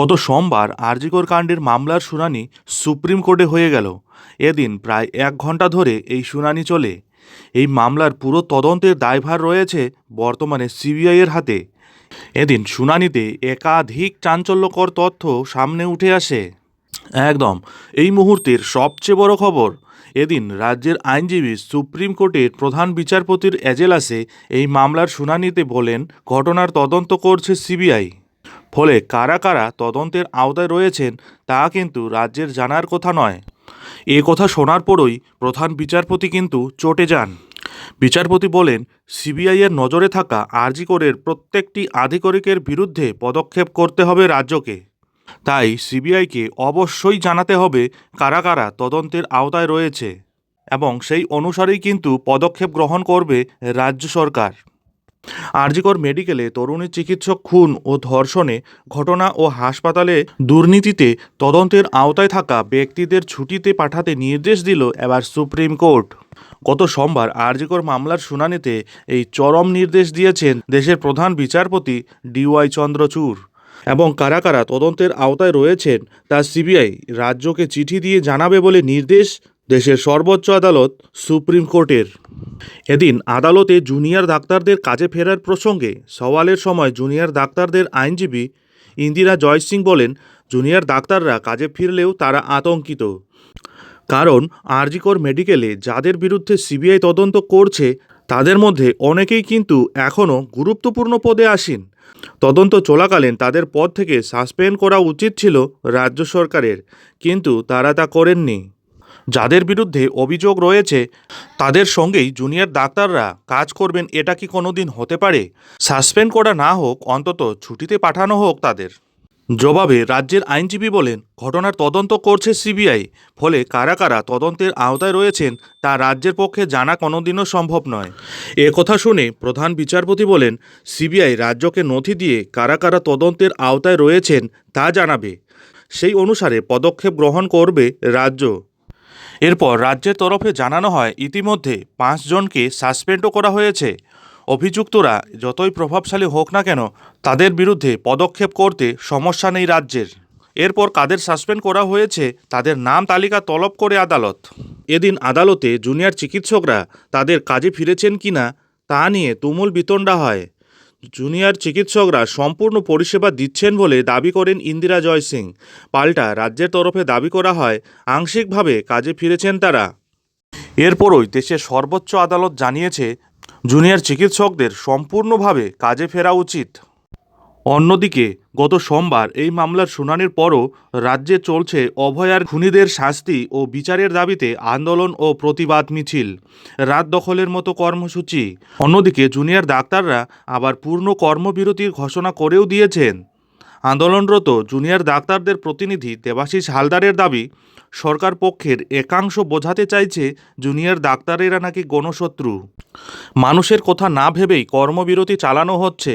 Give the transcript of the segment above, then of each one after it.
গত সোমবার আরজিকর কাণ্ডের মামলার শুনানি সুপ্রিম কোর্টে হয়ে গেল। এদিন প্রায় এক ঘণ্টা ধরে এই শুনানি চলে। এই মামলার পুরো তদন্তের দায়ভার রয়েছে বর্তমানে সিবিআইয়ের হাতে। এদিন শুনানিতে একাধিক চাঞ্চল্যকর তথ্য সামনে উঠে আসে। একদম, এই মুহূর্তের সবচেয়ে বড় খবর, এদিন রাজ্যের আইনজীবী সুপ্রিম কোর্টের প্রধান বিচারপতির এজেলাসে এই মামলার শুনানিতে বলেন, ঘটনার তদন্ত করছে সিবিআই। ফলে কারা কারা তদন্তের আওতায় রয়েছেন তা কিন্তু রাজ্যের জানার কথা নয়। এ কথা শোনার পরই প্রধান বিচারপতি কিন্তু চটে যান। বিচারপতি বলেন সিবিআইয়ের নজরে থাকা আরজি আরজিকরের প্রত্যেকটি আধিকারিকের বিরুদ্ধে পদক্ষেপ করতে হবে রাজ্যকে। তাই সিবিআইকে অবশ্যই জানাতে হবে কারা কারা তদন্তের আওতায় রয়েছে এবং সেই অনুসারেই কিন্তু পদক্ষেপ গ্রহণ করবে রাজ্য সরকার। আরজিকর মেডিকেলে তরুণী চিকিৎসক খুন ও ধর্ষণে ঘটনা ও হাসপাতালে দুর্নীতিতে তদন্তের আওতায় থাকা ব্যক্তিদের ছুটিতে পাঠাতে নির্দেশ দিল এবার সুপ্রিম কোর্ট। গত সোমবার আরজিকর মামলার শুনানিতে এই চরম নির্দেশ দিয়েছেন দেশের প্রধান বিচারপতি ডিওয়াই চন্দ্রচূড় এবং কারা কারা তদন্তের আওতায় রয়েছেন তা সিবিআই রাজ্যকে চিঠি দিয়ে জানাবে বলে নির্দেশ দেশের সর্বোচ্চ আদালত সুপ্রিম কোর্টের। এদিন আদালতে জুনিয়র ডাক্তারদের কাজে ফেরার প্রসঙ্গে সওয়ালের সময় জুনিয়র ডাক্তারদের আইনজীবী ইন্দিরা জয় সিং বলেন, জুনিয়র ডাক্তাররা কাজে ফিরলেও তারা আতঙ্কিত। কারণ আরজিকর মেডিকেলে যাদের বিরুদ্ধে সিবিআই তদন্ত করছে, তাদের মধ্যে অনেকেই কিন্তু এখনও গুরুত্বপূর্ণ পদে আসেন। তদন্ত চলাকালীন তাদের পদ থেকে সাসপেন্ড করা উচিত ছিল রাজ্য সরকারের, কিন্তু তারা তা করেননি। যাদের বিরুদ্ধে অভিযোগ রয়েছে, তাদের সঙ্গেই জুনিয়র ডাক্তাররা কাজ করবেন, এটা কি কোনো দিন হতে পারে? সাসপেন্ড করা না হোক, অন্তত ছুটিতে পাঠানো হোক তাদের। জবাবে রাজ্যের আইনজীবী বলেন, ঘটনার তদন্ত করছে সিবিআই, ফলে কারা কারা তদন্তের আওতায় রয়েছেন, তা রাজ্যের পক্ষে জানা কোনোদিনও সম্ভব নয়। এ কথা শুনে প্রধান বিচারপতি বলেন, সিবিআই রাজ্যকে নথি দিয়ে কারা কারা তদন্তের আওতায় রয়েছেন, তা জানাবে। সেই অনুসারে পদক্ষেপ গ্রহণ করবে রাজ্য। এরপর রাজ্যের তরফে জানানো হয়, ইতিমধ্যে পাঁচজনকে সাসপেন্ডও করা হয়েছে। অভিযুক্তরা যতই প্রভাবশালী হোক না কেন, তাদের বিরুদ্ধে পদক্ষেপ করতে সমস্যা নেই রাজ্যের। এরপর কাদের সাসপেন্ড করা হয়েছে, তাদের নাম তালিকা তলব করে আদালত। এদিন আদালতে জুনিয়র চিকিৎসকরা তাদের কাজে ফিরেছেন কিনা, তা নিয়ে তুমুল বিতণ্ডা হয়। জুনিয়র চিকিৎসকরা সম্পূর্ণ পরিষেবা দিচ্ছেন বলে দাবি করেন ইন্দিরা জয় সিং। পাল্টা রাজ্যের তরফে দাবি করা হয়, আংশিকভাবে কাজে ফিরেছেন তারা। এরপরই দেশের সর্বোচ্চ আদালত জানিয়েছে, জুনিয়র চিকিৎসকদের সম্পূর্ণভাবে কাজে ফেরা উচিত। অন্যদিকে, গত সোমবার এই মামলার শুনানির পরও রাজ্যে চলছে অভয়ার খুনিদের শাস্তি ও বিচারের দাবিতে আন্দোলন ও প্রতিবাদ মিছিল, রাত দখলের মতো কর্মসূচি। অন্যদিকে, জুনিয়র ডাক্তাররা আবার পূর্ণ কর্মবিরতির ঘোষণা করেও দিয়েছেন। আন্দোলনরত জুনিয়র ডাক্তারদের প্রতিনিধি দেবাশিস হালদারের দাবি সরকার পক্ষের একাংশ বোঝাতে চাইছে জুনিয়র ডাক্তারেরা নাকি গণশত্রু। মানুষের কথা না ভেবেই কর্মবিরতি চালানো হচ্ছে।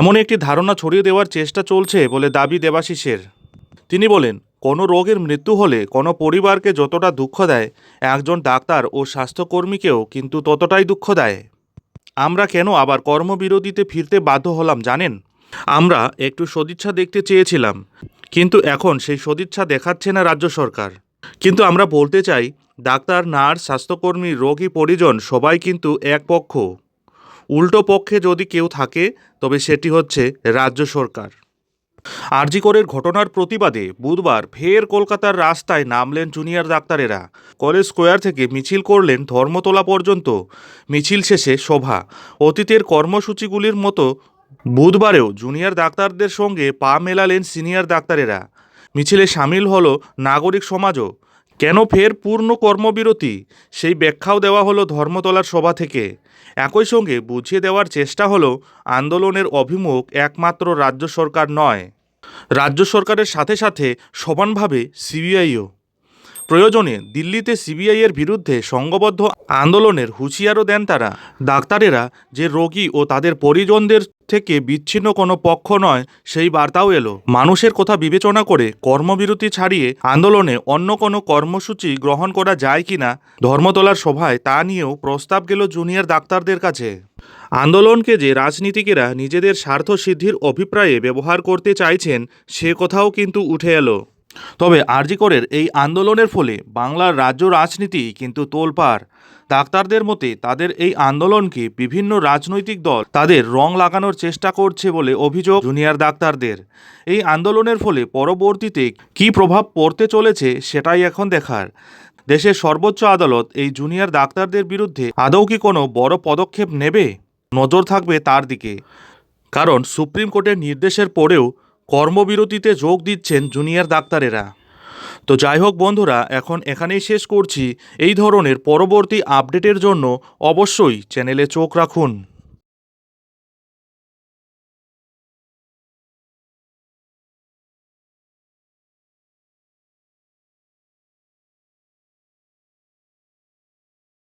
এমন একটি ধারণা ছড়িয়ে দেওয়ার চেষ্টা চলছে বলে দাবি দেবাশিসের। তিনি বলেন, কোনো রোগের মৃত্যু হলে কোনো পরিবারকে যতটা দুঃখ দেয়, একজন ডাক্তার ও স্বাস্থ্যকর্মীকেও কিন্তু ততটাই দুঃখ দেয়। আমরা কেন আবার কর্মবিরতিতে ফিরতে বাধ্য হলাম জানেন? আমরা একটু সদিচ্ছা দেখতে চেয়েছিলাম, কিন্তু এখন সেই সদিচ্ছা দেখাচ্ছে না রাজ্য সরকার। কিন্তু আমরা বলতে চাই, ডাক্তার, নার্স, স্বাস্থ্যকর্মী, রোগী, পরিজন, সবাই কিন্তু এক পক্ষ উল্টো পক্ষে যদি কেউ থাকে, তবে সেটি হচ্ছে রাজ্য সরকার। আরজিকরের ঘটনার প্রতিবাদে বুধবার ফের কলকাতার রাস্তায় নামলেন জুনিয়র ডাক্তারেরা। কলেজ স্কোয়ার থেকে মিছিল করলেন ধর্মতলা পর্যন্ত। মিছিল শেষে সভা। অতীতের কর্মসূচিগুলির মতো বুধবারেও জুনিয়র ডাক্তারদের সঙ্গে পা মেলালেন সিনিয়র ডাক্তারেরা। মিছিলে সামিল হল নাগরিক সমাজও। কেন ফের পূর্ণ কর্মবিরতি? সেই ব্যাখ্যাও দেওয়া হলো ধর্মতলার সভা থেকে। একই সঙ্গে বুঝিয়ে দেওয়ার চেষ্টা হলো আন্দোলনের অভিমুখ একমাত্র রাজ্য সরকার নয়। রাজ্য সরকারের সাথে সাথে সমানভাবে সিবিআইও। প্রয়োজনে দিল্লিতে সিবিআইয়ের বিরুদ্ধে সংঘবদ্ধ আন্দোলনের হুঁশিয়ারও দেন তারা। ডাক্তারেরা যে রোগী ও তাদের পরিজনদের থেকে বিচ্ছিন্ন কোনো পক্ষ নয়, সেই বার্তাও এলো। মানুষের কথা বিবেচনা করে কর্মবিরতি ছাড়িয়ে আন্দোলনে অন্য কোনো কর্মসূচি গ্রহণ করা যায় কিনা, ধর্মতলার সভায় তা নিয়েও প্রস্তাব গেল জুনিয়র ডাক্তারদের কাছে। আন্দোলনকে যে রাজনীতিকেরা নিজেদের স্বার্থ সিদ্ধির অভিপ্রায়ে ব্যবহার করতে চাইছেন, সে কথাও কিন্তু উঠে এলো। তবে আরজিকরের এই আন্দোলনের ফলে বাংলার রাজ্য রাজনীতি কিন্তু তোলপাড়। ডাক্তারদের মতে তাদের এই আন্দোলনকে বিভিন্ন রাজনৈতিক দল তাদের রং লাগানোর চেষ্টা করছে বলে অভিযোগ জুনিয়র ডাক্তারদের। এই আন্দোলনের ফলে পরবর্তীতে কী প্রভাব পড়তে চলেছে সেটাই এখন দেখার। দেশের সর্বোচ্চ আদালত এই জুনিয়র ডাক্তারদের বিরুদ্ধে আদৌ কি কোনো বড় পদক্ষেপ নেবে? নজর থাকবে তার দিকে। কারণ সুপ্রিম কোর্টের নির্দেশের পরেও কর্মবিরতিতে যোগ দিচ্ছেন জুনিয়র ডাক্তারেরা। তো যাই হোক বন্ধুরা, এখন এখানেই শেষ করছি। এই ধরনের পরবর্তী আপডেটের জন্য অবশ্যই চ্যানেলে চোখ রাখুন।